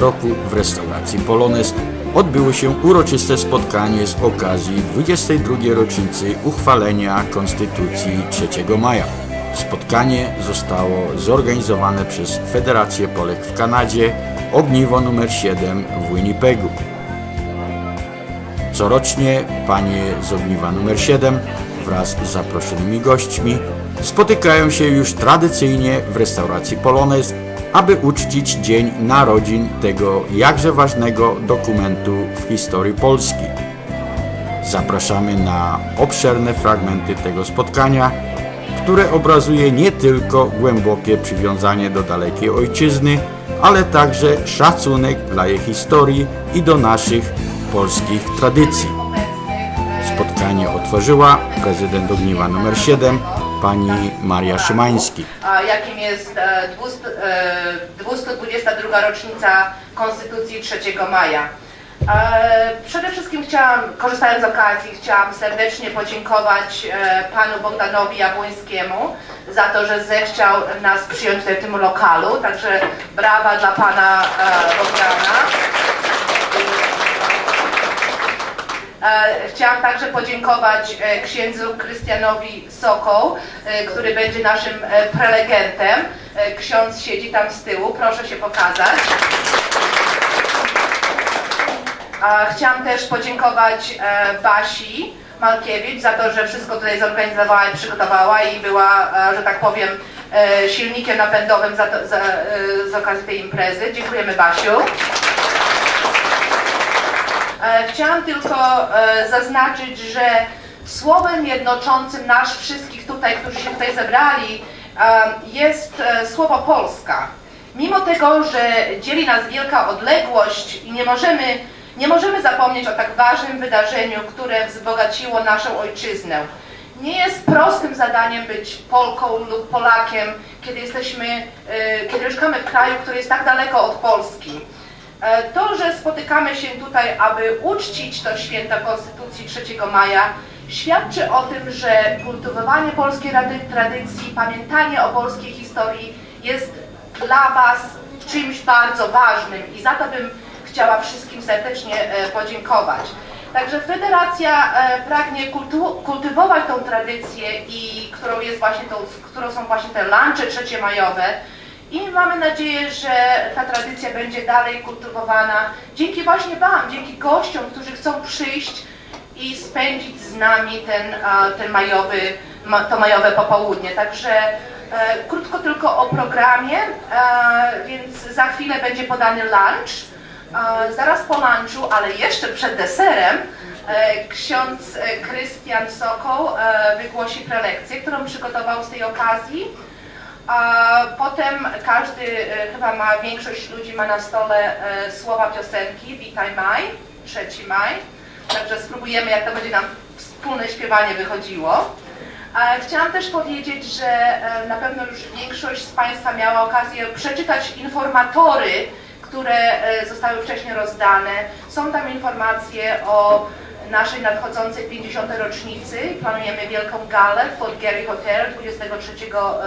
roku w restauracji Polonez odbyło się uroczyste spotkanie z okazji 22. rocznicy uchwalenia Konstytucji 3 maja. Spotkanie zostało zorganizowane przez Federację Polek w Kanadzie Ogniwo nr 7 w Winnipegu. Corocznie panie z ogniwa nr 7 wraz z zaproszonymi gośćmi spotykają się już tradycyjnie w restauracji Polonez, aby uczcić Dzień Narodzin tego jakże ważnego dokumentu w historii Polski. Zapraszamy na obszerne fragmenty tego spotkania, które obrazuje nie tylko głębokie przywiązanie do dalekiej ojczyzny, ale także szacunek dla jej historii i do naszych polskich tradycji. Spotkanie otworzyła prezydent Ogniwa nr 7 pani Maria Szymański. jakim jest e, 200, e, 222 rocznica Konstytucji 3 maja. E, Przede wszystkim chciałam, korzystając z okazji, chciałam serdecznie podziękować e, panu Bogdanowi Jabłońskiemu za to, że zechciał nas przyjąć w tym lokalu, także brawa dla pana e, Bogdana. Chciałam także podziękować e, księdzu Krystianowi Sokoł, e, który będzie naszym e, prelegentem. E, Ksiądz siedzi tam z tyłu, proszę się pokazać. Chciałam też podziękować e, Basi Malkiewicz za to, że wszystko tutaj zorganizowała i przygotowała i była, e, że tak powiem, e, silnikiem napędowym za to, za, e, z okazji tej imprezy. Dziękujemy Basiu. Chciałam tylko e, zaznaczyć, że słowem jednoczącym nas wszystkich tutaj, którzy się tutaj zebrali, jest e, słowo Polska. Mimo tego, że dzieli nas wielka odległość i nie możemy, nie możemy zapomnieć o tak ważnym wydarzeniu, które wzbogaciło naszą ojczyznę. Nie jest prostym zadaniem być Polką lub Polakiem, kiedy jesteśmy, e, kiedy mieszkamy w kraju, który jest tak daleko od Polski. E, To, że spotykamy się tutaj, aby uczcić to święto Konstytucji 3 maja, świadczy o tym, że kultywowanie polskiej rady- tradycji, pamiętanie o polskiej historii jest dla Was czymś bardzo ważnym i za to bym chciała wszystkim serdecznie e, podziękować. Także Federacja e, pragnie kultu- kultywować tą tradycję, i którą, jest właśnie tą, którą są właśnie te lunche trzeciemajowe, i mamy nadzieję, że ta tradycja będzie dalej kultywowana dzięki właśnie Wam, dzięki gościom, którzy chcą przyjść i spędzić z nami ten, ten majowy, ma, to majowe popołudnie. Także e, krótko tylko o programie, e, więc za chwilę będzie podany lunch. E, zaraz po lunchu, ale jeszcze przed deserem, ksiądz Krystian Sokoł wygłosi prelekcję, którą przygotował z tej okazji. A potem każdy, e, chyba ma, większość ludzi ma na stole e, słowa piosenki Witaj Maj, 3 maj. Także spróbujemy, jak to będzie nam wspólne śpiewanie wychodziło. Chciałam też powiedzieć, że e, na pewno już większość z Państwa miała okazję przeczytać informatory, które zostały wcześniej rozdane. Są tam informacje o naszej nadchodzącej 50. rocznicy. Planujemy wielką galę w Fort Gary Hotel 23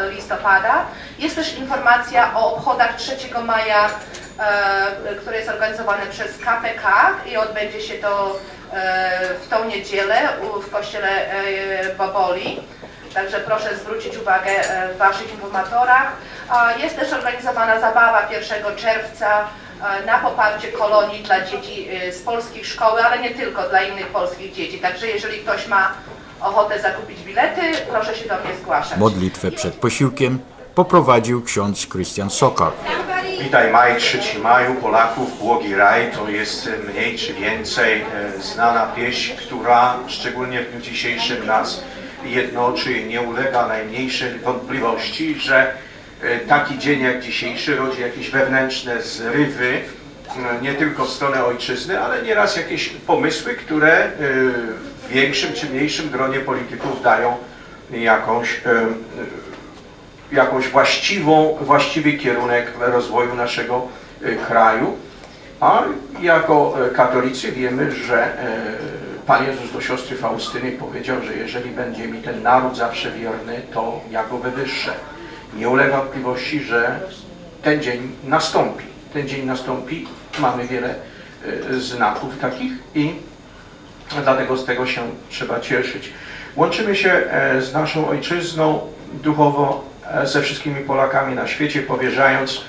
listopada. Jest też informacja o obchodach 3 maja, e, które jest organizowane przez KPK i odbędzie się to e, w tą niedzielę w kościele e, Boboli. Także proszę zwrócić uwagę e, w Waszych informatorach. Jest też organizowana zabawa 1 czerwca e, na poparcie kolonii dla dzieci e, z polskich szkoły, ale nie tylko dla innych polskich dzieci. Także jeżeli ktoś ma ochotę zakupić bilety, proszę się do mnie zgłaszać. Modlitwę przed posiłkiem poprowadził ksiądz Krystian Sokal. Witaj Maj, 3 Maju, Polaków, Błogi Raj, to jest mniej czy więcej e, znana pieśń, która szczególnie w dniu dzisiejszym nas jednoczy i nie ulega najmniejszej wątpliwości, że e, taki dzień jak dzisiejszy rodzi jakieś wewnętrzne zrywy, e, nie tylko w stronę ojczyzny, ale nieraz jakieś pomysły, które e, w większym czy mniejszym gronie polityków dają jakąś e, jakąś właściwą, właściwy kierunek rozwoju naszego e, kraju. A jako e, katolicy wiemy, że e, Pan Jezus do siostry Faustyny powiedział, że jeżeli będzie mi ten naród zawsze wierny, to ja go wywyższę. Nie ulega wątpliwości, że ten dzień nastąpi. ten dzień nastąpi. Mamy wiele e, znaków takich i dlatego z tego się trzeba cieszyć. Łączymy się e, z naszą ojczyzną duchowo e, ze wszystkimi Polakami na świecie, powierzając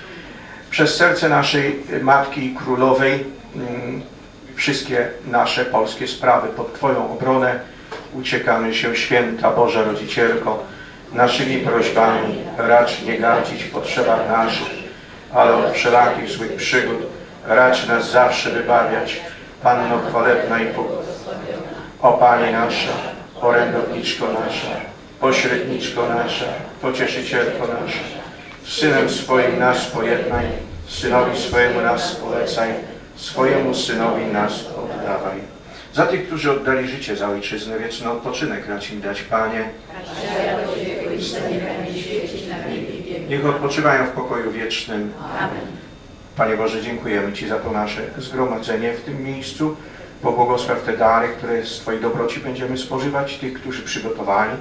przez serce naszej Matki Królowej mm, wszystkie nasze polskie sprawy. Pod Twoją obronę uciekamy się, święta Boża Rodzicielko, naszymi prośbami racz nie gardzić w potrzebach naszych, ale od wszelakich złych przygód racz nas zawsze wybawiać. Panno chwalebna i po... O Pani nasza, orędowniczko nasza, pośredniczko nasza, pocieszycielko nasza, Synem swoim nas pojednaj, Synowi swojemu nas polecaj, swojemu Synowi nas oddawaj. Za tych, którzy oddali życie za Ojczyznę, wieczny odpoczynek racz im dać, Panie. Niech odpoczywają w pokoju wiecznym. Panie Boże, dziękujemy Ci za to nasze zgromadzenie w tym miejscu. Pobłogosław te dary, które z Twojej dobroci będziemy spożywać, tych, którzy przygotowali.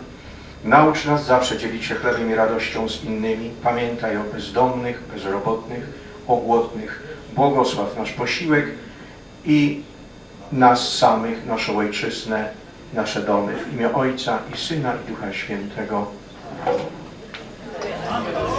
Naucz nas zawsze dzielić się chlebem i radością z innymi. Pamiętaj o bezdomnych, bezrobotnych, o głodnych. Błogosław nasz posiłek i nas samych, naszą ojczyznę, nasze domy. W imię Ojca i Syna i Ducha Świętego. ハンバーグ。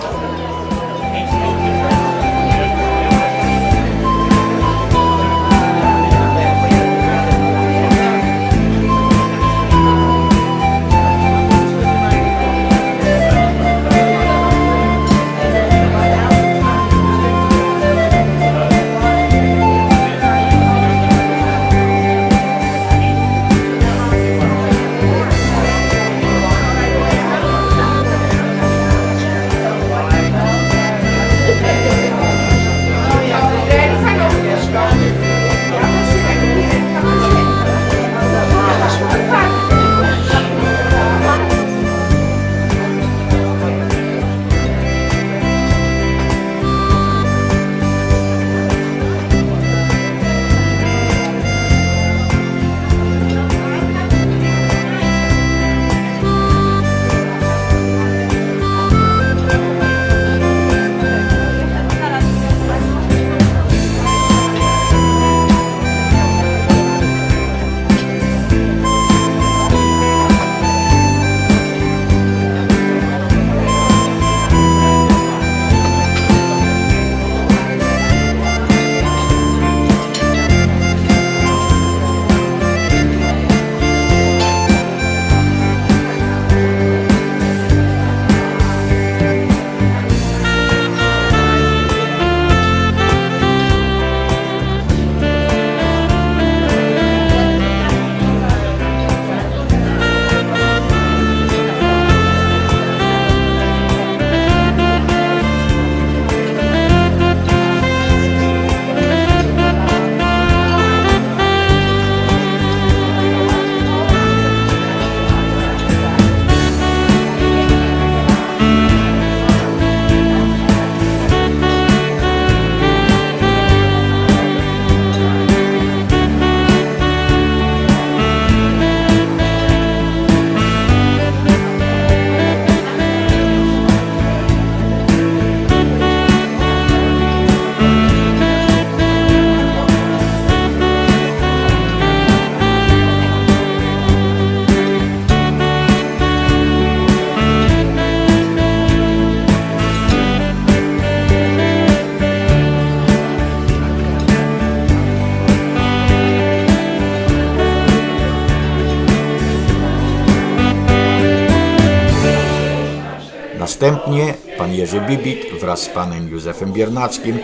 Następnie pan Jerzy Bibit wraz z panem Józefem Biernackim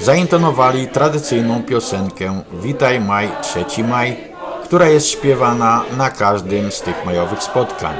zaintonowali tradycyjną piosenkę Witaj Maj, 3 Maj, która jest śpiewana na każdym z tych majowych spotkań.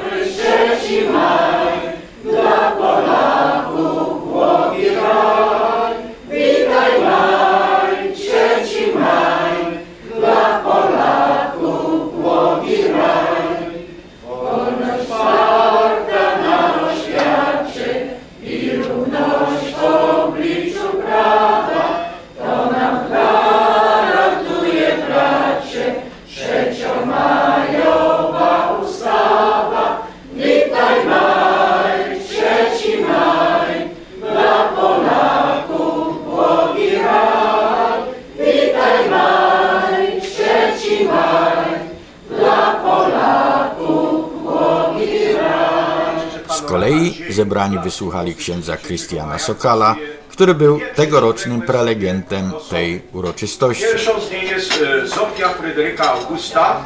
Zebrani wysłuchali księdza Krystiana Sokala, który był tegorocznym prelegentem tej uroczystości. Pierwszą z jest e, Zofia Fryderyka Augusta,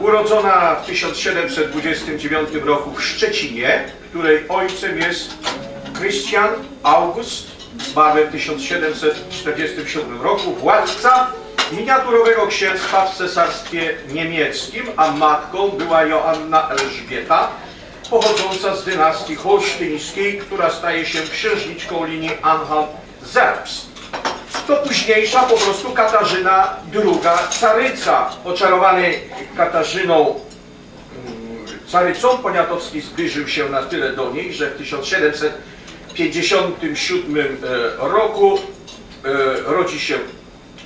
urodzona w 1729 roku w Szczecinie, której ojcem jest Christian August, zmarły w 1747 roku, władca miniaturowego księstwa w cesarstwie niemieckim, a matką była Joanna Elżbieta, pochodząca z dynastii holsztyńskiej, która staje się księżniczką linii Anhalt-Zerbst to późniejsza po prostu Katarzyna II caryca. Oczarowany Katarzyną mm, carycą Poniatowski zbliżył się na tyle do niej, że w 1757 e, roku e, rodzi się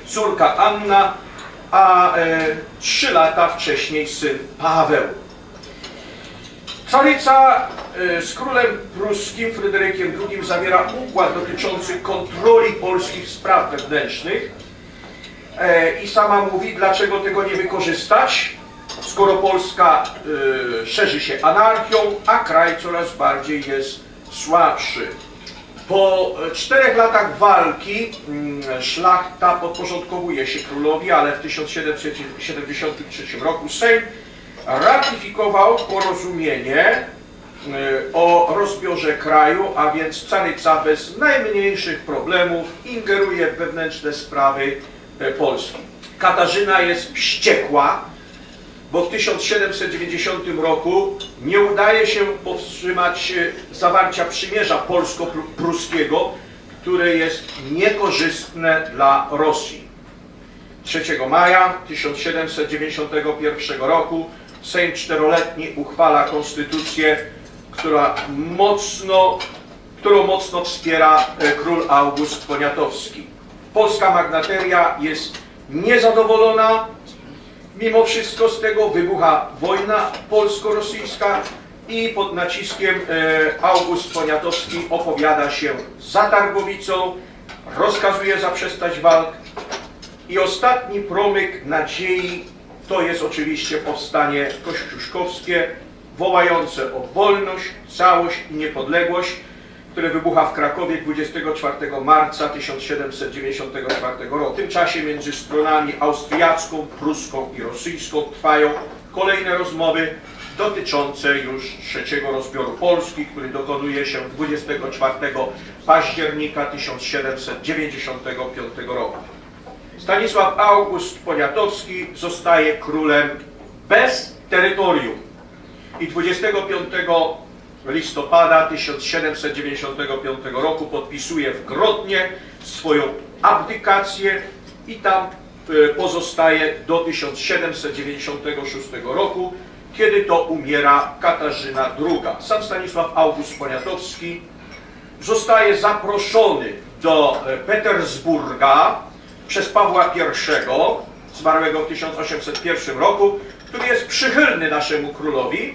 córka Anna, a e, trzy lata wcześniej syn Paweł. Caryca e, z królem pruskim Fryderykiem II zawiera układ dotyczący kontroli polskich spraw wewnętrznych E, i sama mówi, dlaczego tego nie wykorzystać, skoro Polska e, szerzy się anarchią, a kraj coraz bardziej jest słabszy. Po e, czterech latach walki mm, szlachta podporządkowuje się królowi, ale w 1773 roku Sejm ratyfikował porozumienie y, o rozbiorze kraju, a więc caryca bez najmniejszych problemów ingeruje w wewnętrzne sprawy e, Polski. Katarzyna jest wściekła, bo w 1790 roku nie udaje się powstrzymać e, zawarcia przymierza polsko-pruskiego, które jest niekorzystne dla Rosji. 3 maja 1791 roku Sejm czteroletni uchwala konstytucję, która mocno, którą mocno wspiera e, król August Poniatowski. Polska magnateria jest niezadowolona, mimo wszystko z tego wybucha wojna polsko-rosyjska i pod naciskiem e, August Poniatowski opowiada się za Targowicą, rozkazuje zaprzestać walk, i ostatni promyk nadziei to jest oczywiście powstanie kościuszkowskie, wołające o wolność, całość i niepodległość, które wybucha w Krakowie 24 marca 1794 roku. W tym czasie między stronami austriacką, pruską i rosyjską trwają kolejne rozmowy dotyczące już trzeciego rozbioru Polski, który dokonuje się 24 października 1795 roku. Stanisław August Poniatowski zostaje królem bez terytorium i 25 listopada 1795 roku podpisuje w Grodnie swoją abdykację i tam e, pozostaje do 1796 roku, kiedy to umiera Katarzyna II. Sam Stanisław August Poniatowski zostaje zaproszony do e, Petersburga przez Pawła I, zmarłego w 1801 roku, który jest przychylny naszemu królowi.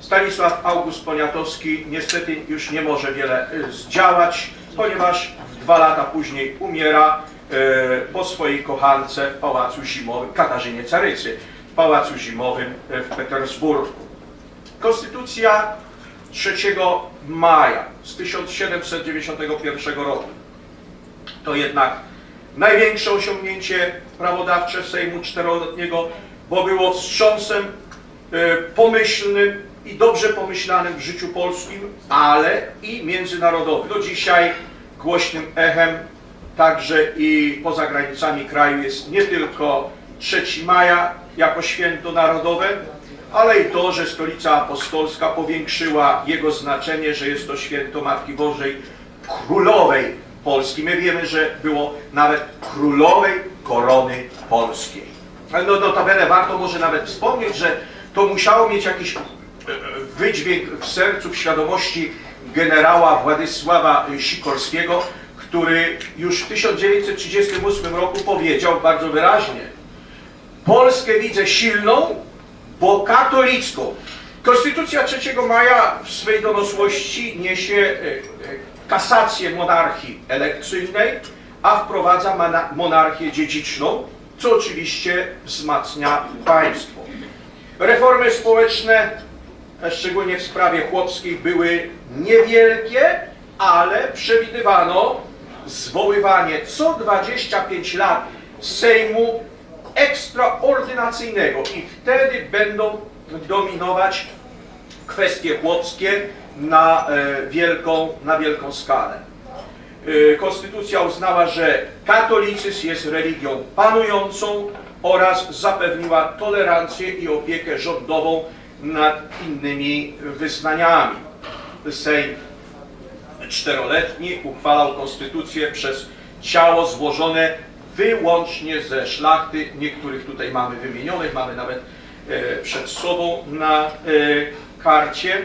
Stanisław August Poniatowski niestety już nie może wiele y, zdziałać, ponieważ dwa lata później umiera y, po swojej kochance w Pałacu Zimowym, Katarzynie Carycy, w Pałacu Zimowym y, w Petersburgu. Konstytucja 3 maja z 1791 roku to jednak największe osiągnięcie prawodawcze Sejmu czteroletniego, bo było wstrząsem e, pomyślnym i dobrze pomyślanym w życiu polskim, ale i międzynarodowym. Do dzisiaj głośnym echem także i poza granicami kraju jest nie tylko 3 maja jako święto narodowe, ale i to, że Stolica Apostolska powiększyła jego znaczenie, że jest to święto Matki Bożej Królowej Polski. My wiemy, że było nawet Królowej Korony Polskiej. No notabene warto może nawet wspomnieć, że to musiało mieć jakiś e, wydźwięk w sercu, w świadomości generała Władysława Sikorskiego, który już w 1938 roku powiedział bardzo wyraźnie Polskę widzę silną, bo katolicką. Konstytucja 3 maja w swej donosłości niesie e, e, kasację monarchii elekcyjnej, a wprowadza monarchię dziedziczną, co oczywiście wzmacnia państwo. Reformy społeczne szczególnie w sprawie chłopskiej, były niewielkie, ale przewidywano zwoływanie co 25 lat Sejmu ekstraordynacyjnego i wtedy będą dominować kwestie chłopskie na e, wielką, na wielką skalę. E, Konstytucja uznała, że katolicyzm jest religią panującą oraz zapewniła tolerancję i opiekę rządową nad innymi wyznaniami. Sejm czteroletni uchwalał konstytucję przez ciało złożone wyłącznie ze szlachty. Niektórych tutaj mamy wymienionych, mamy nawet e, przed sobą na karcie.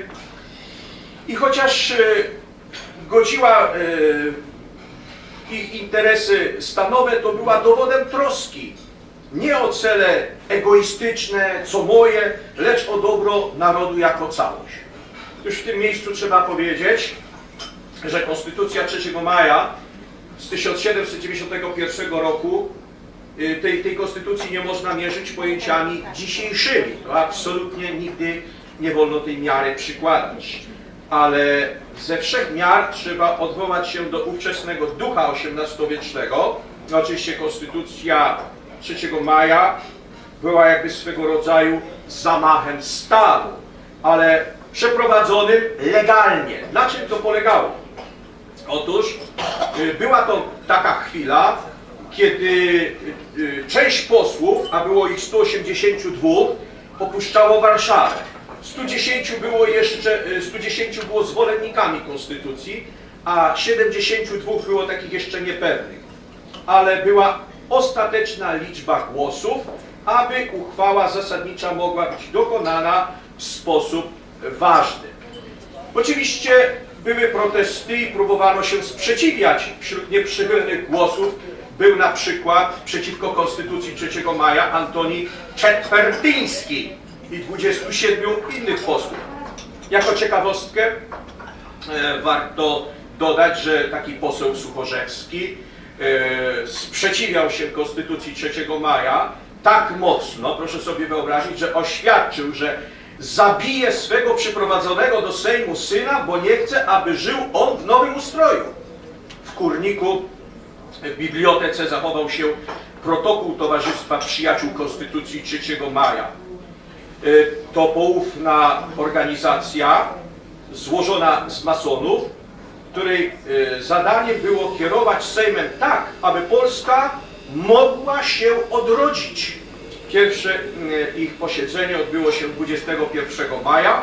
I chociaż e, godziła e, ich interesy stanowe, to była dowodem troski. Nie o cele egoistyczne, co moje, lecz o dobro narodu jako całość. Już w tym miejscu trzeba powiedzieć, że Konstytucja 3 maja z 1791 roku y, tej, tej konstytucji nie można mierzyć pojęciami dzisiejszymi. To absolutnie nigdy nie wolno tej miary przykładać. Ale ze wszech miar trzeba odwołać się do ówczesnego ducha XVIII-wiecznego. No, Oczywiście konstytucja 3 maja była jakby swego rodzaju zamachem stanu, ale przeprowadzonym legalnie. Na czym to polegało? Otóż y, była to taka chwila, kiedy y, y, część posłów, a było ich 182, opuszczało Warszawę. 110 było jeszcze, y, 110 było zwolennikami konstytucji, a 72 było takich jeszcze niepewnych. Ale była ostateczna liczba głosów, aby uchwała zasadnicza mogła być dokonana w sposób ważny. Oczywiście były protesty i próbowano się sprzeciwiać. Wśród nieprzychylnych głosów był na przykład przeciwko Konstytucji 3 maja Antoni Czetwertyński i 27 innych posłów. Jako ciekawostkę e, warto dodać, że taki poseł Suchorzewski e, sprzeciwiał się Konstytucji 3 maja tak mocno, proszę sobie wyobrazić, że oświadczył, że zabije swego przyprowadzonego do Sejmu syna, bo nie chce, aby żył on w nowym ustroju. W Kurniku w bibliotece zachował się protokół Towarzystwa Przyjaciół Konstytucji 3 maja. Y, To poufna organizacja złożona z masonów, której y, zadaniem było kierować Sejmem tak, aby Polska mogła się odrodzić. Pierwsze y, ich posiedzenie odbyło się 21 maja,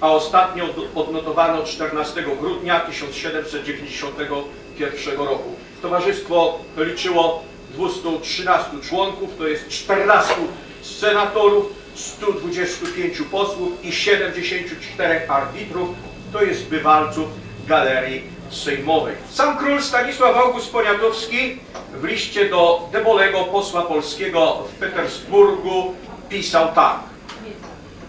a ostatnio od- odnotowano 14 grudnia 1791 roku. Towarzystwo liczyło 213 członków, to jest 14 senatorów, 125 posłów i 74 arbitrów, to jest bywalców galerii sejmowej. Sam król Stanisław August Poniatowski w liście do Debolego, posła polskiego w Petersburgu, pisał tak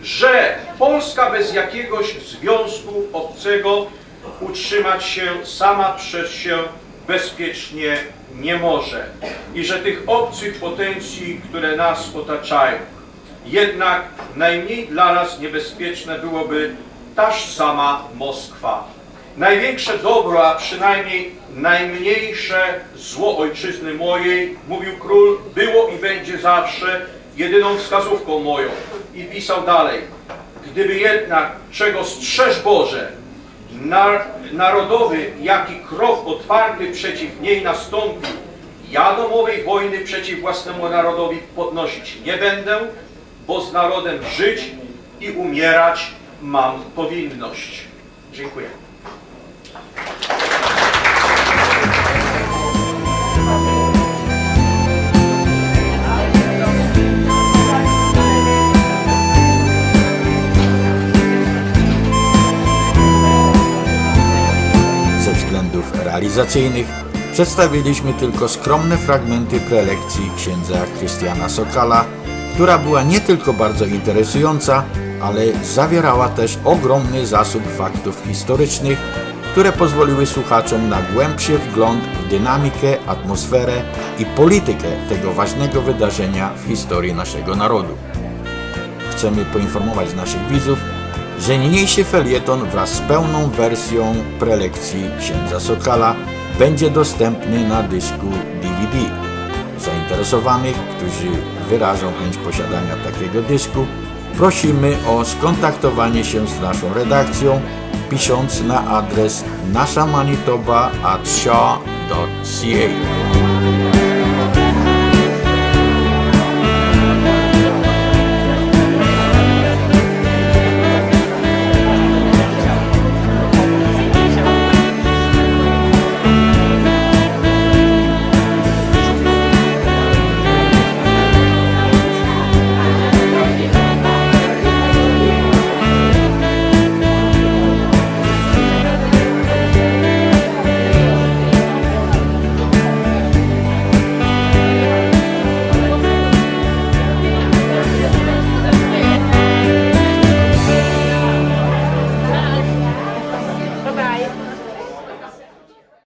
że Polska bez jakiegoś związku obcego utrzymać się sama przez się bezpiecznie nie może i że tych obcych potencji, które nas otaczają, jednak najmniej dla nas niebezpieczne byłoby taż sama Moskwa. Największe dobro, a przynajmniej najmniejsze zło ojczyzny mojej, mówił król, było i będzie zawsze jedyną wskazówką moją. I pisał dalej, gdyby jednak czego strzeż Boże, nar narodowy, jaki krok otwarty przeciw niej nastąpił, ja domowej wojny przeciw własnemu narodowi podnosić nie będę, bo z narodem żyć i umierać mam powinność. Dziękuję. Ze względów realizacyjnych przedstawiliśmy tylko skromne fragmenty prelekcji księdza Krystiana Sokala, która była nie tylko bardzo interesująca, ale zawierała też ogromny zasób faktów historycznych, które pozwoliły słuchaczom na głębszy wgląd w dynamikę, atmosferę i politykę tego ważnego wydarzenia w historii naszego narodu. Chcemy poinformować naszych widzów, że niniejszy felieton wraz z pełną wersją prelekcji księdza Sokala będzie dostępny na dysku DVD. Zainteresowanych, którzy wyrażą chęć posiadania takiego dysku, prosimy o skontaktowanie się z naszą redakcją, pisząc na adres shaw.ca.